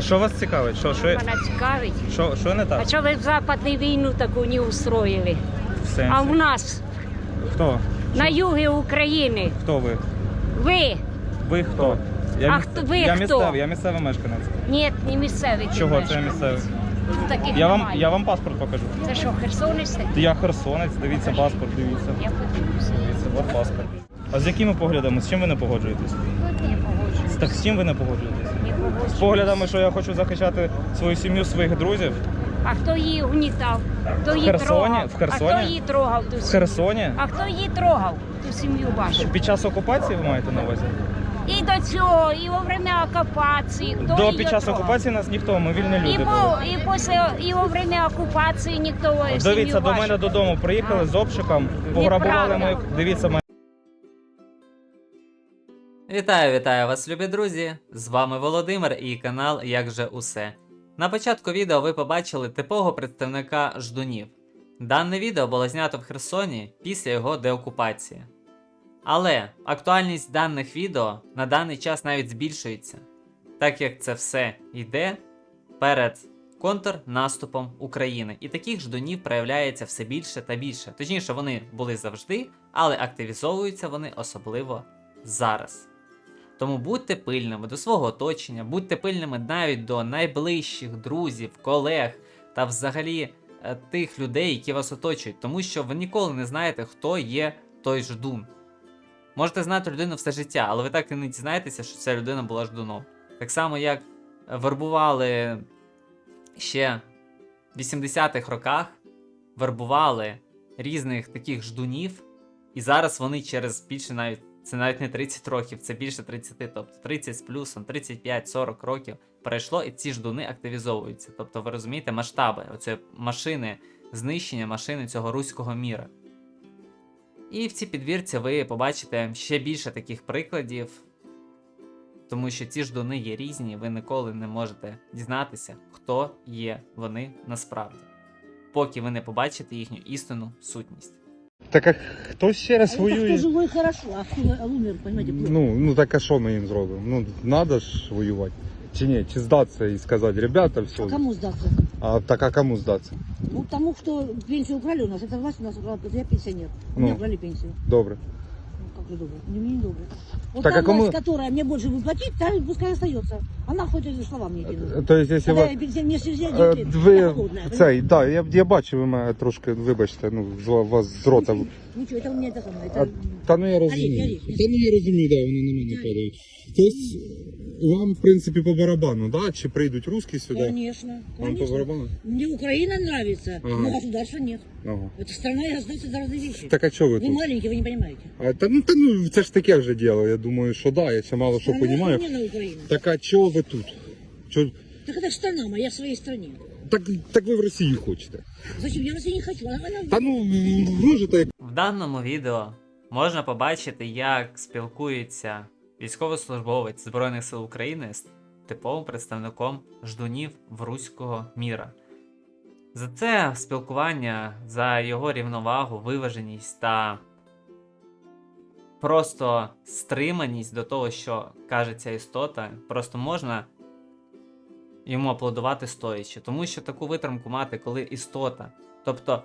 Що вас цікавить? Що, що, Мене цікавить. що, що не А так? що ви в Западній війну таку не устроїли? В сенсі? А в нас Хто? на югі України Хто ви? ви Ви хто? А міс- хто- ви я хто? місцевий, я місцевий мешканець. ні, не місцеві. ті Чого це мешканці. місцевий? Тут таких Я вам, немає. я вам паспорт покажу. Це що, херсонець такий? Я херсонець, дивіться паспорт, дивіться. Я подивлюся. Дивіться, от паспорт. А з якими поглядами? З чим ви не погоджуєтесь? Не погоджуюсь. Так з чим ви не погоджуєтесь? З поглядами, що я хочу захищати свою сім'ю, своїх друзів? А хто її угнітав? Хто її Херсоні? трогав? В Херсоні? А хто її трогав ту В сім'ю? Херсоні? А хто її трогав ту сім'ю вашу? Під час окупації ви маєте на увазі? І до цього, і во время окупації. Хто До її під час трогав? окупації нас ніхто, ми вільні І, люди були. по, і, після, і во время окупації ніхто сім'ю Дивіться, до вашу. мене додому приїхали з обшуком, пограбували Неправда. моїх. Дивіться, мене. Вітаю, вітаю вас, любі друзі! З вами Володимир і канал Як же усе. На початку відео ви побачили типового представника ждунів. Дане відео було знято в Херсоні після його деокупації. Але актуальність даних відео на даний час навіть збільшується, так як це все йде перед контрнаступом України. І таких ждунів проявляється все більше та більше. Точніше, вони були завжди, але активізовуються вони особливо зараз. Тому будьте пильними до свого оточення, будьте пильними навіть до найближчих друзів, колег та взагалі е, тих людей, які вас оточують, тому що ви ніколи не знаєте, хто є той ждун. Можете знати людину все життя, але ви так і не дізнаєтеся, що ця людина була ждуном. Так само, як вербували ще в 80-х роках, вербували різних таких ждунів, і зараз вони через більше навіть це навіть не 30 років, це більше 30, тобто 30 з плюсом, 35-40 років перейшло, і ці ждуни активізовуються. Тобто, ви розумієте, масштаби оцієї машини, знищення машини цього руського міра. І в цій підвірці ви побачите ще більше таких прикладів, тому що ці ждуни є різні, ви ніколи не можете дізнатися, хто є вони насправді, поки ви не побачите їхню істинну сутність. Так а хто ще раз А это кто воює? живой хорошо, а кто а умер, понимаете, плохо. Ну, ну так а що ми їм зробимо? Ну, надо ж воювати. Чи ні? Чи здатися і сказати, ребята, все. А кому сдаться? А так а кому здатися? Ну, тому, кто пенсию украли у нас, это власть у нас украла, я пенсионер. У меня Ну. украли пенсию. Добре. Ну, как же добро? Не, мне не добро. Вот Так, та а кому- власть, которая мне больше будет платить, та пускай остается. Она хоть эти слова мне кинула. Тобто, якщо Когда ви... я пенсионер, мне сидеть, Е, я Ви холодная. цей, да, я, я бачив, ви мене трошки, вибачте, ну, з ва- вас з рота. Ничего, это у меня это самое. А, Это... та ну я Оріх, розумію. оріх. Та ну я розумію, да, вони на мене падають. Тобто, вам, в принципі, по барабану, да? Чи прийдуть русські сюди? Конечно, Вам по конечно. барабану? Мне Украина нравится, Ага. но государства нет. Ага. Это страна и государство это разные вещи. Так а чого ви Вы тут? маленький, вы не понимаете. А, та, ну, та, ну, це ж таке вже діло, я думаю, що да, я ще мало що Страна розумію. охрененная Украина. Так а чого ви тут? Чо... Так это страна моя в своей стране. Так, так ви в Росію хочете. Зачем? Я Россию не хочу. Та ну можете як. В даному відео можна побачити, як спілкується військовослужбовець Збройних сил України з типовим представником ждунів в руського міра. За це спілкування, за його рівновагу, виваженість та просто стриманість до того, що каже ця істота, просто можна йому аплодувати стоячи. Тому що таку витримку мати, коли істота, тобто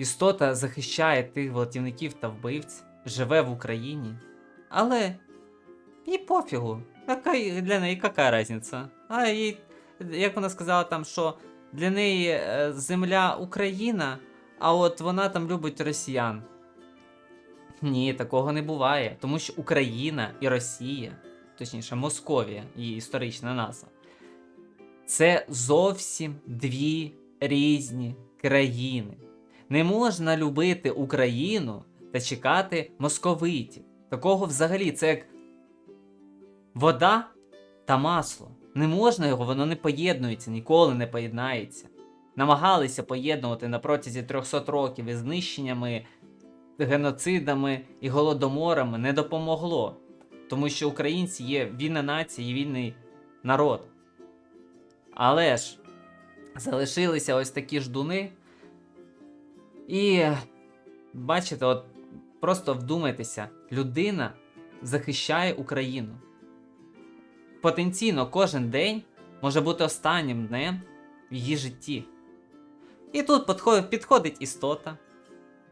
Істота захищає тих гвалтівників та вбивць, живе в Україні, але їй пофігу. Яка для неї яка різниця? А їй, як вона сказала там, що для неї е, земля Україна, а от вона там любить росіян. Ні, такого не буває, тому що Україна і Росія, точніше, Московія, її історична назва, це зовсім дві різні країни. Не можна любити Україну та чекати московитів. Такого взагалі це як вода та масло. Не можна його, воно не поєднується, ніколи не поєднається. Намагалися поєднувати на протязі 300 років із знищеннями, геноцидами і голодоморами не допомогло. Тому що українці є вільна нація і вільний народ. Але ж залишилися ось такі ждуни. І бачите, от просто вдумайтеся, людина захищає Україну. Потенційно кожен день може бути останнім днем в її житті. І тут підходить, істота,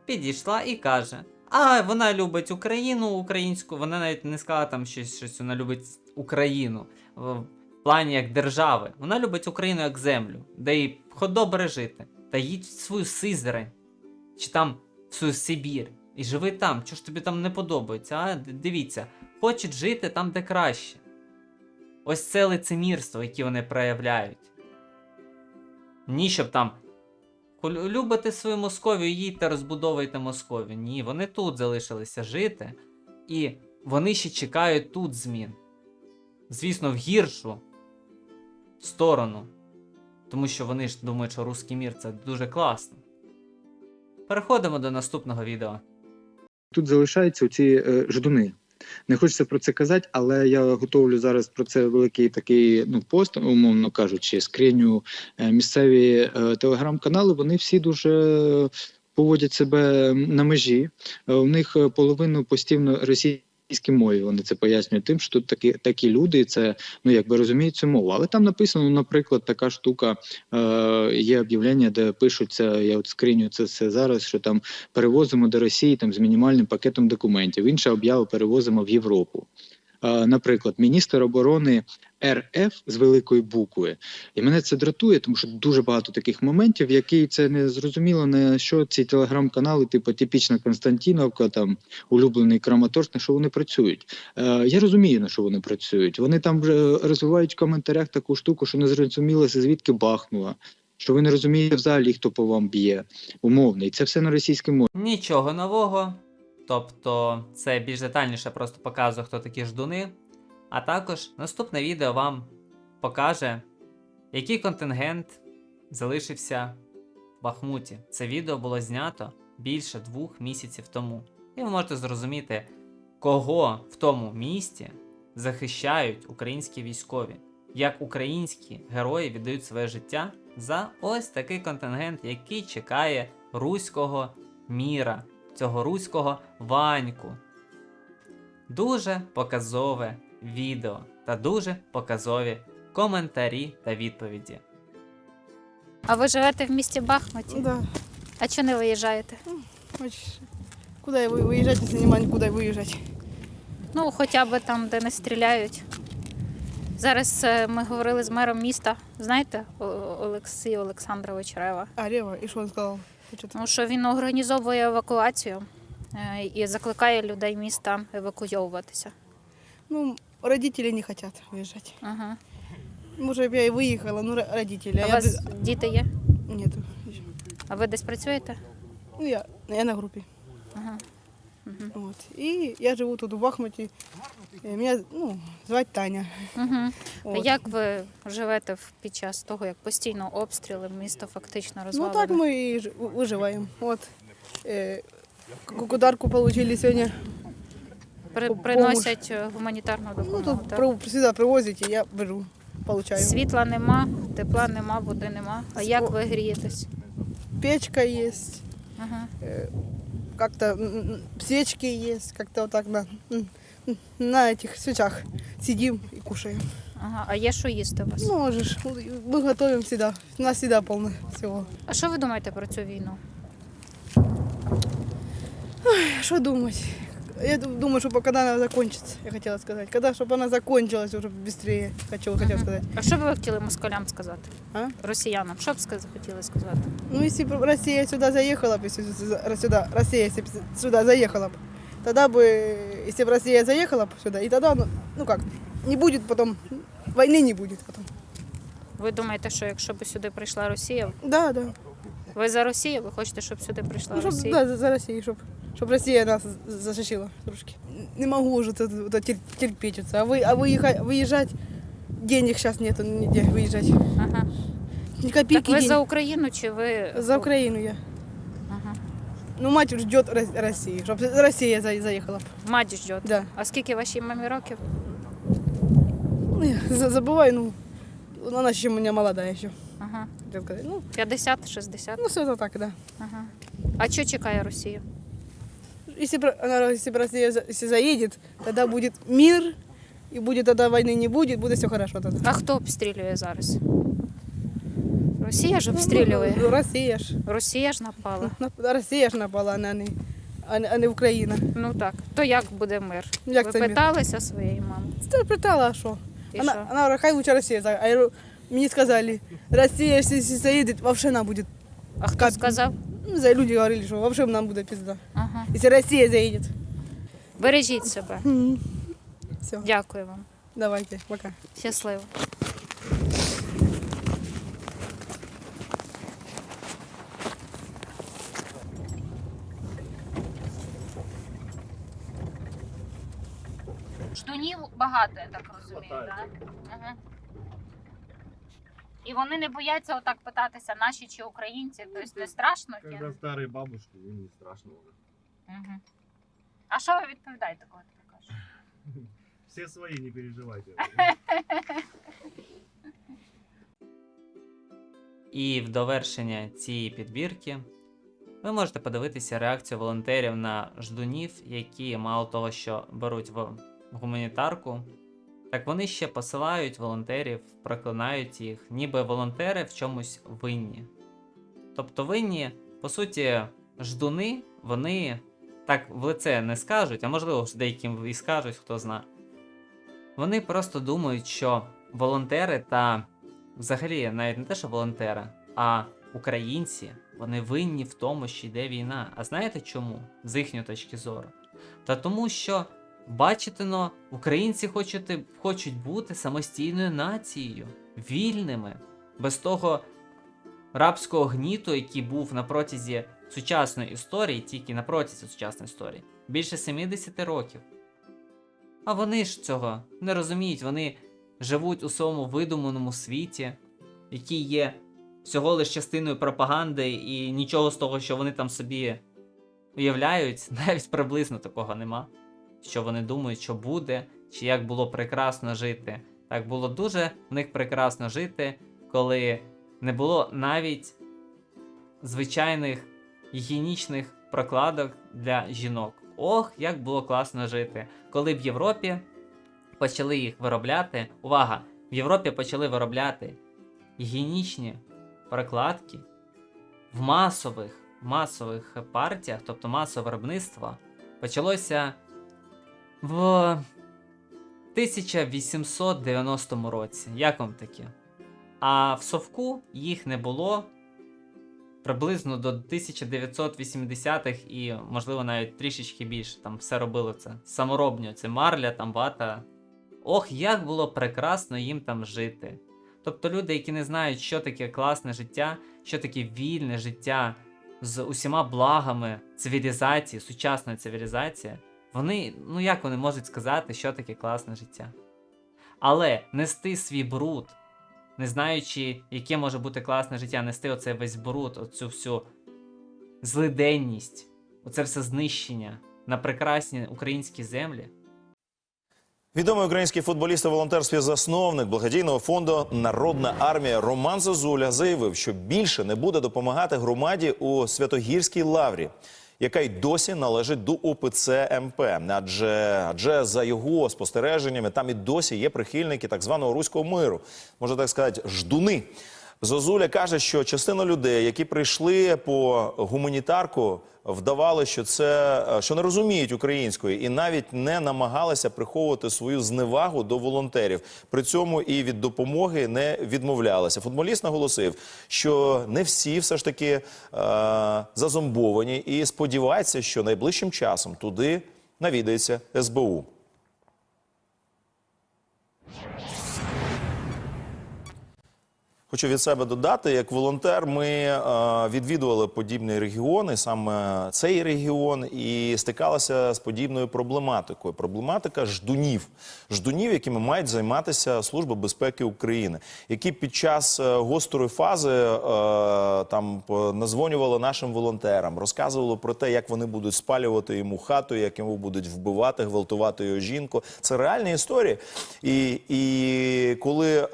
підійшла і каже: А, вона любить Україну, українську, вона навіть не сказала там щось, щось вона любить Україну в плані як держави. Вона любить Україну як землю, де їй добре жити. Та їдь в свою Сизрань, чи там в свою Сибір. І живи там. Чого ж тобі там не подобається? А дивіться, хочуть жити там, де краще. Ось це лицемірство, яке вони проявляють. Ні, щоб там «Ху- любите свою Московію, їдьте, розбудовуйте Московію. Ні, вони тут залишилися жити, і вони ще чекають тут змін. Звісно, в гіршу сторону. Тому що вони ж думають, що русський мір це дуже класно. Переходимо до наступного відео. тут залишаються ці е, ждуни. Не хочеться про це казати, але я готовлю зараз про це великий такий ну пост, умовно кажучи, скриню е, місцеві е, телеграм-канали. Вони всі дуже поводять себе на межі. Е, у них половину постійно російській мові. Вони це пояснюють тим, що тут такі такі люди, це ну якби розуміють цю мову. Але там написано, наприклад, така штука. Е, є об'явлення, де пишуться. Я от скриню це все зараз. Що там перевозимо до Росії там з мінімальним пакетом документів. Інша об'ява перевозимо в Європу. Е, Наприклад, міністр оборони РФ з великої букви, і мене це дратує, тому що дуже багато таких моментів, які це не зрозуміло, на що ці телеграм-канали, типу типічна Константіновка, там улюблений Краматорськ, на що вони працюють. Е, я розумію, на що вони працюють. Вони там вже розвивають в коментарях таку штуку, що не зрозуміло, звідки бахнула. Що ви не розумієте взагалі, хто по вам б'є, умовно, і це все на російській мові. Нічого нового. Тобто, це більш детальніше просто показує, хто такі ждуни. А також наступне відео вам покаже, який контингент залишився в Бахмуті. Це відео було знято більше двох місяців тому. І ви можете зрозуміти, кого в тому місті захищають українські військові, як українські герої віддають своє життя за ось такий контингент, який чекає руського міра, цього руського ваньку. Дуже показове відео та дуже показові коментарі та відповіді. А ви живете в місті Бахмуті? Да. А чого не виїжджаєте? Очень. Куда я вы- выезжать, если нема никуда выезжать? Ну, хоча б там, де не стріляють. Зараз е, ми говорили з мером міста, знаєте, О- Олексій Олександрович Рева. А, Рева, и что он сказал? Что-то. Тому що він організовує евакуацію е, і закликає людей міста евакуйовуватися. Ну, родители не хотят выезжать. Ага. Может, я и выехала, но ро- родители. А а у я вас бы- діти є? Нету. ещё. А ви десь працюєте? Ну, я, я на группе. Ага. Мгм. Вот. И я живу тут в Бахмуте. И Меня, ну, звать Таня. Угу. А Вот. як ви живете в- під час того, як постійно обстріли, місто фактично Ну, розвалене? так мы и ж- выживаем. Вот. Э, к- ударку получили сегодня. При- по- приносять е, гуманітарну Ну, допомогу. тут так? при- всегда привозите, я беру, получаю. Світла нема, тепла нема, води нема. А як Сво- ви грієтесь? Печка есть. Ага. э, как-то м, м, свечки есть, как-то вот так на, м, м, на этих свечах сидим и кушаем. Ага. А є що їсти у вас? Ну, можешь, мы готовим всегда, у нас всегда полно всего. А що ви думаєте про цю війну? Что думать? Я ду- думаю, что когда она закончится, я хотела сказать. Когда, чтобы она закончилась уже быстрее, хочу, хотела Мгм. сказать. А що б ви хотіли москалям сказати? А? Росіянам? Що б сказ- хотіли сказати? Ну, если бы Россия сюда заехала бы, если сюда, сюда- Россия если б сюда заехала бы, тогда бы, если бы Россия заехала бы сюда, и тогда, ну, ну как, не будет потом, войны не будет потом. Ви думаєте, що якщо б сюди прийшла Росія, Да, да. ви за Росію? Ви хочете, щоб сюди прийшла Ну, щоб, Росія? да, за- за Росію, щоб, щоб Росія нас защитила трошки. Не можу вже це, це терпіти це. А, ви, а виїхати, виїжджати, денег зараз нету ніде виїжджати. Ага. Ні копійки Так ви денег. за Україну чи ви За Україну я. Ага. Ну, мать ждет Росії, щоб Росія заїхала. Мать ждет. Да. А скільки вашій мамі років? Ну, я забуваю, ну, вона ще у мене молода ще. Ага. хотів. Ну, 50-60? ну, все это так, да. Ага. А що чекає Росію? Если, бы она, если бы Россия за- если заедет, тогда будет мир, И будет тогда войны не будет, будет все хорошо тогда. А хто обстрілює зараз? Росія ж обстрілює. Ну, Россия ж. Росія ж напала. На- Россия ж напала, а не, а не, а не Україна. Ну так. То як буде мир? Як Ви це мир? питалися своєї мами? Ты питала, а что? І Она, що? она, хай лучше Россия. за- А я говорю, мне сказали, Россия, если если заедет, вообще нам будет. А хто Кап- сказав? Ну, за люди говорили, что вообще нам будет пизда. Ага. Если Россия заедет. Бережіть себе. Все, Дякую вам. давайте, пока. Щасливо. Ждунів багато, я так розумію, так? Ага. І вони не бояться отак питатися, наші чи українці. Тобто не страшно? Когда старые бабушки, им не страшно уже. Угу. А що ви відповідаєте, коли ти кажеш? Все свои, не переживайте. І в довершення цієї підбірки ви можете подивитися реакцію волонтерів на ждунів, які мало того, що беруть в гуманітарку, так вони ще посилають волонтерів, проклинають їх, ніби волонтери в чомусь винні. Тобто винні, по суті, ждуни, вони так в лице не скажуть, а можливо, деяким і скажуть, хто зна. Вони просто думають, що волонтери та взагалі навіть не те, що волонтери, а українці, вони винні в тому, що йде війна. А знаєте чому? З їхньої точки зору? Та тому, що бачите, но українці хочуть, хочуть бути самостійною нацією, вільними, без того рабського гніту, який був на протязі сучасної історії, тільки на протязі сучасної історії, більше 70 років. А вони ж цього не розуміють, вони живуть у своєму видуманому світі, який є всього лиш частиною пропаганди, і нічого з того, що вони там собі уявляють, навіть приблизно такого нема. Що вони думають, що буде, чи як було прекрасно жити. Так було дуже в них прекрасно жити, коли не було навіть звичайних гігієнічних прокладок для жінок. Ох, як було класно жити, коли в Європі почали їх виробляти. Увага! В Європі почали виробляти гігієнічні прокладки в масових, масових партіях, тобто масове виробництво, почалося в 1890 році. Як вам таке? А в Совку їх не було приблизно до 1980-х і, можливо, навіть трішечки більше. Там все робило це саморобньо, це марля, там вата. Ох, як було прекрасно їм там жити. Тобто люди, які не знають, що таке класне життя, що таке вільне життя з усіма благами цивілізації, сучасної цивілізації, вони, ну як вони можуть сказати, що таке класне життя? Але нести свій бруд, не знаючи, яке може бути класне життя, нести оцей весь бруд, оцю всю злиденність, оце все знищення на прекрасні українські землі. Відомий український футболіст і волонтер співзасновник благодійного фонду Народна армія Роман Зозуля заявив, що більше не буде допомагати громаді у Святогірській лаврі, яка й досі належить до УПЦ МП. Адже адже за його спостереженнями там і досі є прихильники так званого руського миру, можна так сказати, ждуни. Зозуля каже, що частина людей, які прийшли по гуманітарку, вдавали, що це що не розуміють української, і навіть не намагалися приховувати свою зневагу до волонтерів. При цьому і від допомоги не відмовлялися. Футболіст наголосив, що не всі все ж таки е, зазомбовані, і сподівається, що найближчим часом туди навідається СБУ. Хочу від себе додати, як волонтер, ми е, відвідували подібні регіони, саме цей регіон, і стикалися з подібною проблематикою. Проблематика ждунів, ждунів, якими мають займатися Служба безпеки України, які під час е, гострої фази е, там назвонювали нашим волонтерам, розказували про те, як вони будуть спалювати йому хату, як йому будуть вбивати, гвалтувати його жінку. Це реальні історії. І, і коли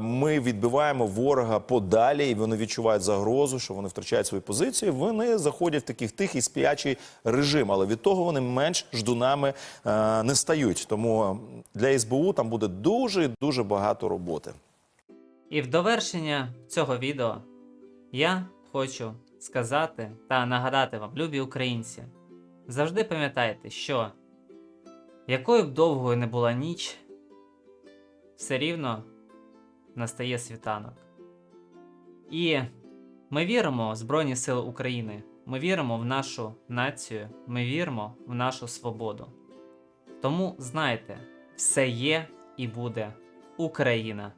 ми відбиваємо відсуваємо ворога подалі, і вони відчувають загрозу, що вони втрачають свої позиції. Вони заходять в такий тихий сп'ячий режим, але від того вони менш ждунами е, не стають. Тому для СБУ там буде дуже і дуже багато роботи. І в довершення цього відео я хочу сказати та нагадати вам, любі українці, завжди пам'ятайте, що якою б довгою не була ніч, все рівно настає світанок. І ми віримо в Збройні Сили України, ми віримо в нашу націю, ми віримо в нашу свободу. Тому знайте, все є і буде Україна.